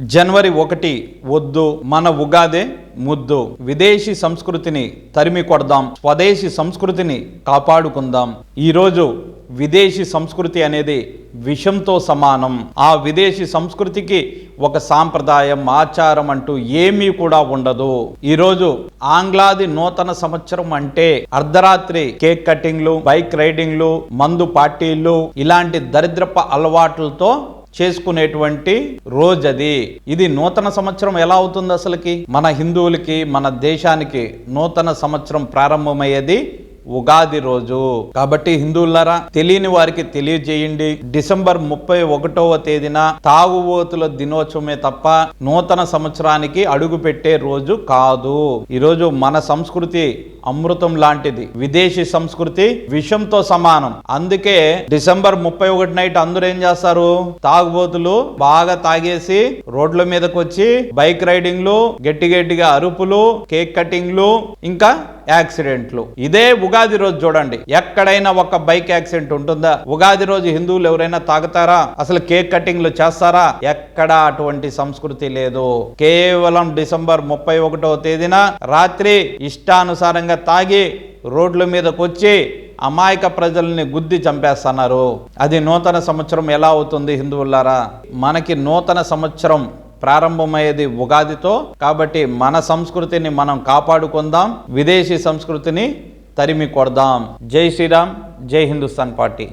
జనవరి ఒకటి వద్దు మన ఉగాదే ముద్దు. విదేశీ సంస్కృతిని తరిమి కొడదాం స్వదేశీ సంస్కృతిని కాపాడుకుందాం. ఈరోజు విదేశీ సంస్కృతి అనేది విషంతో సమానం. ఆ విదేశీ సంస్కృతికి ఒక సాంప్రదాయం ఆచారం అంటూ ఏమీ కూడా ఉండదు. ఈరోజు ఆంగ్లాది నూతన సంవత్సరం అంటే అర్ధరాత్రి కేక్ కటింగ్లు బైక్ రైడింగ్లు మందు పార్టీలు ఇలాంటి దరిద్రప అలవాట్లతో చేసుకునేటువంటి రోజు అది ఇది నూతన సంవత్సరం ఎలా అవుతుంది అసలుకి? మన హిందువులకి మన దేశానికి నూతన సంవత్సరం ప్రారంభమయ్యేది ఉగాది రోజు. కాబట్టి హిందువులారా తెలియని వారికి తెలియజేయండి. డిసెంబర్ ముప్పై ఒకటవ తేదీన తాగుబోతుల దినోత్సవమే తప్ప నూతన సంవత్సరానికి అడుగు పెట్టే రోజు కాదు. ఈరోజు మన సంస్కృతి అమృతం లాంటిది. విదేశీ సంస్కృతి విషంతో సమానం. అందుకే డిసెంబర్ ముప్పై ఒకటి నైట్ అందరూ ఏం చేస్తారు? తాగుబోతులు బాగా తాగేసి రోడ్ల మీదకి వచ్చి బైక్ రైడింగ్లు గట్టి గట్టిగా అరుపులు కేక్ కటింగ్లు ఇంకా యాక్సిడెంట్లు. ఇదే ఉగాది రోజు చూడండి. ఎక్కడైనా ఒక బైక్ యాక్సిడెంట్ ఉంటుందా? ఉగాది రోజు హిందువులు ఎవరైనా తాగుతారా? అసలు కేక్ కటింగ్లు చేస్తారా? ఎక్కడా అటువంటి సంస్కృతి లేదు. కేవలం డిసెంబర్ ముప్పై ఒకటో తేదీన రాత్రి ఇష్టానుసారంగా తాగి రోడ్ల మీదకు వచ్చి అమాయక ప్రజల్ని గుద్ది చంపేస్తున్నారు. అది నూతన సంవత్సరం ఎలా అవుతుంది హిందువులారా? మనకి నూతన సంవత్సరం ప్రారంభమయ్యేది ఉగాదితో. కాబట్టి మన సంస్కృతిని మనం కాపాడుకుందాం. విదేశీ సంస్కృతిని తరిమి కొడదాం జై శ్రీరామ్ జై హిందుస్థాన్ పార్టీ.